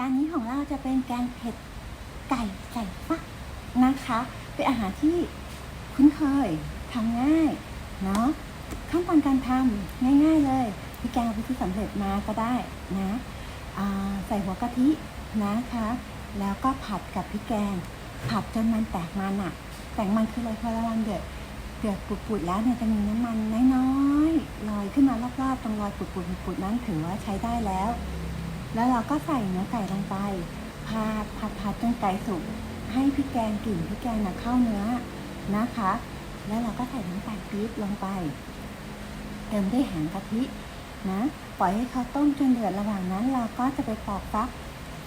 จานนี้ของเราจะเป็นแกงเผ็ดไก่ใส่ฟักนะคะ เป็นอาหารที่คุ้นเคยทำง่ายเนาะขั้นตอนการทำง่าย ๆ เลยพี่แกงเอาไปที่สำเร็จมาก็ได้นะใส่หัวกะทินะคะ แล้วก็ผัดกับพริกแกง ผัดจนมันแตกมันอะแตกมันคืออะไรพอระวังเดือดเดือดปุดๆแล้วเนี่ยจะมีน้ำมันน้อยๆลอยขึ้นมารอบๆตรงรอยปุดๆปุดๆนั้นถือว่าใช้ได้แล้ว แล้วเราก็ใส่เนื้อไก่ลงไปผัดผัดผัดจนไก่สุกให้พริกแกงกลิ่นพริกแกงนะเข้าเนื้อนะคะ แล้วเราก็ใส่น้ำตาลปี๊บลงไป เติมด้วยหางกะทินะ ปล่อยให้เขาต้มจนเดือดระหว่างนั้น เราก็จะไปปอกฟัก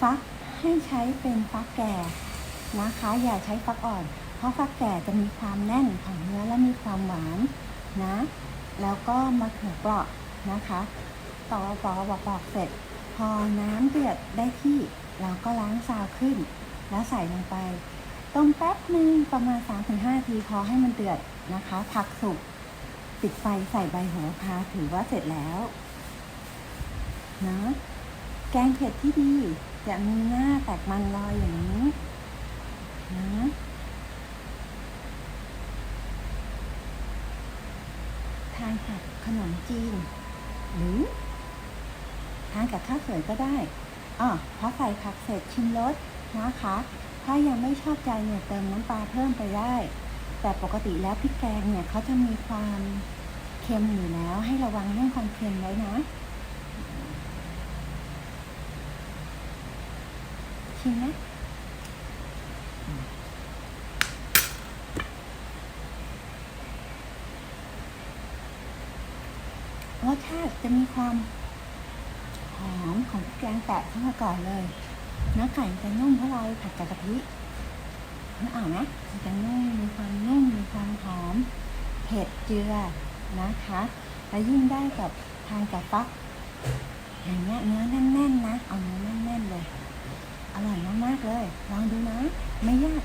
ฟักให้ใช้เป็นฟักแก่นะคะ อย่าใช้ฟักอ่อน เพราะฟักแก่จะมีความแน่นของเนื้อและมีความหวานนะ แล้วก็มะเขือเปราะนะคะปอกปอกปอกปอกเสร็จ พอน้ำเดือดได้ที่เราก็ล้างซาวขึ้น แล้วใส่ลงไป ต้มแป๊บหนึ่งประมาณ 3-5ทีพอให้มันเดือดนะคะ ผักสุกปิดไฟใส่ใบโหระพาถือว่าเสร็จแล้วนะแกงเผ็ดที่ดีจะมีหน้าแตกมันลอยอย่างนี้นะทานกับขนมจีน หรือ ทานกับข้าวสวยก็ได้อ๋อพอใส่ผักเสร็จชิมรสนะคะ ถ้ายังไม่ชอบใจเนี่ยเติมน้ำปลาเพิ่มไปได้ แต่ปกติแล้วพริกแกงเนี่ยเขาจะมีความเค็มอยู่แล้วให้ระวังเรื่องความเค็มไว้นะ ชิมนะรสชาติจะมีความ หอมของแกงแตะเข้ามาก่อนเลยเนื้อไก่จะนุ่มเพราะเราผัดกับกะทินึกออกไหมมันจะนุ่มมีความนุ่มมีความหอมเผ็ดเจือนะคะ และยิ่งได้กับทานกับฟักอย่างเงี้ยเนื้อแน่นๆนะเอาเนื้อแน่นๆเลยอร่อยมากๆเลย ลองดูนะ ไม่ยาก